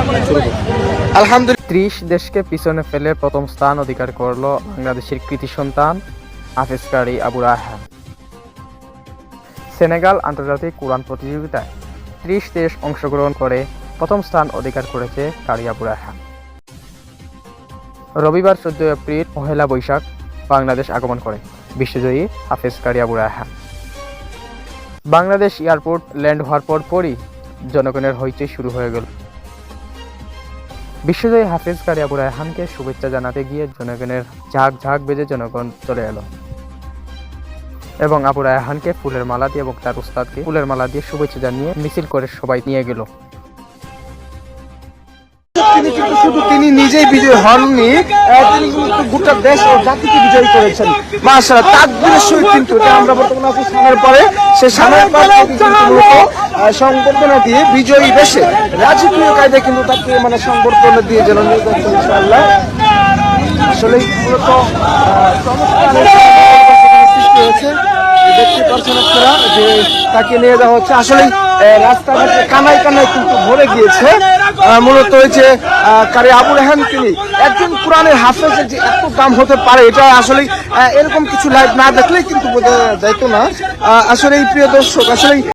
আলহামদুলিল্লাহ। ত্রিশ দেশকে পিছনে ফেলে প্রথম স্থান অধিকার করল বাংলাদেশের কৃতি সন্তান হাফিজ আবু রায়হান। সেনেগাল আন্তর্জাতিক কোরআন প্রতিযোগিতায় ত্রিশ দেশ অংশগ্রহণ করে প্রথম স্থান অধিকার করেছে কারি আবু রায়হান। রবিবার চোদ্দ এপ্রিল পহেলা বৈশাখ বাংলাদেশ আগমন করে বিশ্বজয়ী হাফিজ কারি আবু রায়হান। বাংলাদেশ এয়ারপোর্ট ল্যান্ড হওয়ার পর পরই জনগণের হইচই শুরু হয়ে গেল। বিশ্বজয়ী হাফিজ কারি আবু রায়হানকে শুভেচ্ছা জানাতে গিয়ে জনগণের ঝাঁক ঝাঁক বেজে জনগণ চলে এলো। এবং আবু রায়হানকে ফুলের মালা দিয়ে এবং তার উস্তাদকে ফুলের মালা দিয়ে শুভেচ্ছা জানিয়ে মিছিল করে সবাই নিয়ে গেল। তিনি শুধু তিনি নিজেই বিজয়ী হননি তিনি কিন্তু গোটা দেশ ও জাতিকে বিজয়ী করেছেন। মাশাআল্লাহ, তাকবীরের সহিত কিন্তু আমরা বর্তমানে আছি সামনের পরে। সে সামনের পর কিন্তু সংবর্ধনা দিয়ে বিজয়ী বেশে রাজকীয় কায়দায় কিন্তু তাকে মানে সংবর্ধনা দিয়ে যেন নিয়ে যাচ্ছে ইনশাআল্লাহ। আসলে মূলত সৃষ্টি হয়েছে। দেখতে পাচ্ছেন আপনারা যে তাকে নিয়ে যাওয়া হচ্ছে আসলে রাস্তাঘাটে কানায় কানায় কিন্তু ভরে গিয়েছে। মূলত ওই যে কারি আবু রেহান তিনি একজন কোরআনের হাফেজের যে এত দাম হতে পারে, এটা আসলে এরকম কিছু লাইভ না দেখলেই কিন্তু বোঝা যাইতো না। আসলে এই প্রিয় দর্শক আসলে